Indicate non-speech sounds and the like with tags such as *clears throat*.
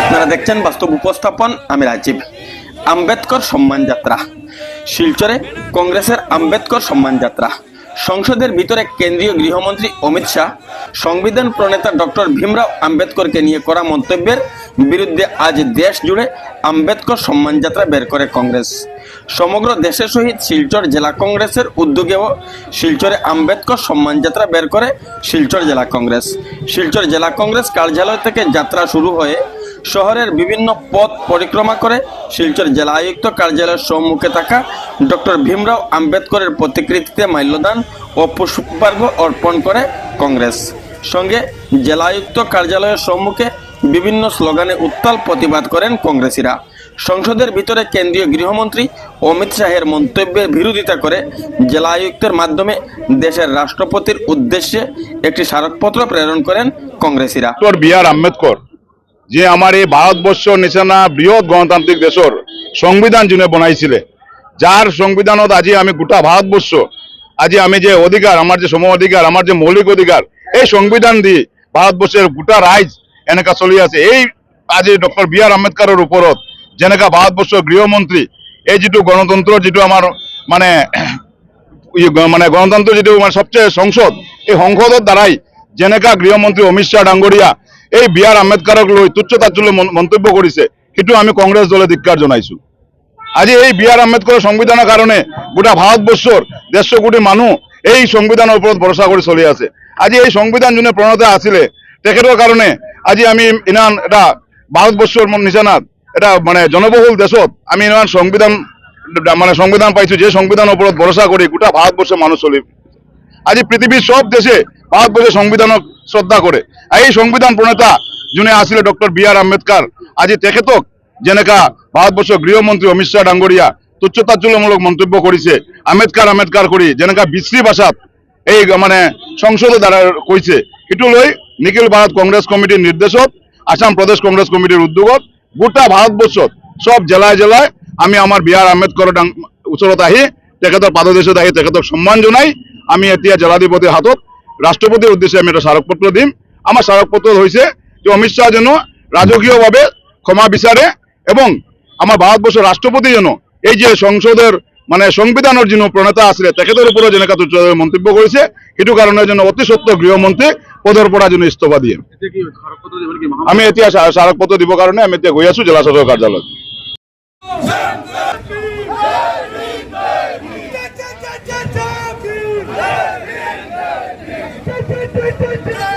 আপনারা দেখছেন বাস্তব উপস্থাপন, আমি রাজীব। আম্বেদকর সম্মান যাত্রা। শিলচরে কংগ্রেসের আম্বেদকর সম্মান যাত্রা। সংসদের ভিতরে কেন্দ্রীয় গৃহমন্ত্রী অমিত শাহ, সংবিধান প্রণেতা ডক্টর ভীমরাও আম্বেদকরকে নিয়ে করা মন্তব্যের বিরুদ্ধে আজ দেশ জুড়ে আম্বেদকর সম্মান যাত্রা বের করে কংগ্রেস। সমগ্র দেশের সহিত শিলচর জেলা কংগ্রেসের উদ্যোগেও শিলচরে আম্বেদকর সম্মান যাত্রা বের করে শিলচর জেলা কংগ্রেস। শিলচর জেলা কংগ্রেস কার্যালয় থেকে যাত্রা শুরু হয়ে শহরের বিভিন্ন পথ পরিক্রমা করে শিলচর জেলা আয়ুক্ত কার্যালয়ের সম্মুখে থাকা ডক্টর ভীমরাও আম্বেদকরের প্রতিকৃতিতে মাল্যদান ও পুষ্পার্ঘ অর্পণ করে কংগ্রেস। সঙ্গে জেলা আয়ুক্ত কার্যালয়ের সম্মুখে বিভিন্ন স্লোগানে উত্তাল প্রতিবাদ করেন কংগ্রেসীরা। সংসদের ভিতরে কেন্দ্রীয় গৃহমন্ত্রী অমিত শাহের মন্তব্যের বিরোধিতা করে জেলা আয়ুক্তের মাধ্যমে দেশের রাষ্ট্রপতির উদ্দেশ্যে একটি স্মারকপত্র প্রেরণ করেন কংগ্রেসীরা। বি আর আম্বেদকর, যে আমার এই ভারতবর্ষ নিচানা বৃহৎ গণতান্ত্রিক দেশৰ সংবিধান যোনে বনাইছিলে যার সংবিধানত আজি আমি গোটা ভারতবর্ষ, আজি আমি যে অধিকার, আমার যে সম অধিকার, আমার যে মৌলিক অধিকার, এই সংবিধান দিয়ে ভারতবর্ষের গোটা ৰাইজ এনেকা চলি আছে। এই আজি ডক্টৰ বি আৰ আম্বেদকাৰৰ ওপৰত যেনেকা ভাৰতবৰ্ষৰ গৃহমন্ত্ৰী, এই যিটো গণতন্ত্ৰৰ যিটো আমাৰ মানে *clears throat* মানে গণতন্ত্র যেটো মানে সবচেয়ে সংসদ, এই সংসদৰ দ্বাৰাই যেনেকা গৃহমন্ত্ৰী অমিত শ্বাহ ডাঙৰীয়া এই বি আৰ আম্বেদকাৰক লৈ তুচ্ছ তাচ্ছল্য মন্তব্য কৰিছে, সেইটো আমি কংগ্ৰেছ দলে ধিক্কাৰ জনাইছো। আজি এই বি আৰ আম্বেদকাৰৰ সংবিধানৰ কাৰণে গোটা ভাৰতবৰ্ষৰ ডেৰশ কোটি মানুহ এই সংবিধানৰ ওপৰত ভৰসা কৰি চলি আছে। আজি এই সংবিধান যোনে প্ৰণেতা আছিলে, তেখেতৰ কাৰণে আজি আমি ইমান এটা ভাৰতবৰ্ষৰ ম- নিচিনাত এটা মানে জনবহুল দেশত আমি ইমান সংবিধান মানে সংবিধান পাইছো, যে সংবিধানৰ ওপৰত ভৰসা কৰি গোটা ভাৰতবৰ্ষৰ মানুহ চলি আজি পৃথিৱীৰ সব দেশে ভাৰতবৰ্ষৰ সংবিধানক শ্ৰদ্ধা কৰে। আৰু এই সংবিধান প্ৰণেতা যোনে আছিলে ডক্টৰ বি আৰ আম্বেদকাৰ, আজি তেখেতক যেনেকা ভাৰতবৰ্ষৰ গৃহমন্ত্ৰী অমিত শ্বাহ ডাঙৰীয়া তুচ্ছ তাচ্ছল্যমূলক মন্তব্য কৰিছে, আম্বেদকাৰ আম্বেদকাৰ কৰি যেনেকা বিশ্ৰী ভাষাত এই মানে সংসদে দ্বাৰা কৈছে সেইটো লৈ নিখিল ভাৰত কংগ্ৰেছ কমিটিৰ নিৰ্দেশত আসাম প্ৰদেশ কংগ্ৰেছ কমিটিৰ উদ্যোগত গোটা ভাৰতবৰ্ষত সব জেলায় জেলায় আমি আমাৰ বি আৰ আম্বেদকাৰৰ আহি তেখেতৰ পাদদেশত আহি তেখেতক সন্মান জনাই। আমি এতিয়া জেলাধিপতিৰ হাতত ৰাষ্ট্ৰপতিৰ উদ্দেশ্যে আমি এটা স্মাৰকপত্ৰ দিম। আমাৰ স্মাৰকপত্ৰত হৈছে যে অমিত শ্বাহ যেন ৰাজকীয়ভাৱে ক্ষমা বিচাৰে এবং আমাৰ ভাৰতবৰ্ষৰ ৰাষ্ট্ৰপতি যেন এই যে সংসদের মানে সংবিধানৰ যিনো প্ৰণেতা আছিলে, তেখেতৰ ওপৰত যেনেকা মন্তব্য কৰিছে, সেইটো কাৰণে যেন অতি সত্য গৃহমন্ত্ৰী পদৰ পৰা যোনে ইস্তফা দিয়ে আমি এতিয়া স্মারকপত্র দিবৰ কাৰণে আমি এতিয়া গৈ আছো জেলা সদর কাৰ্যালয়ত Yeah!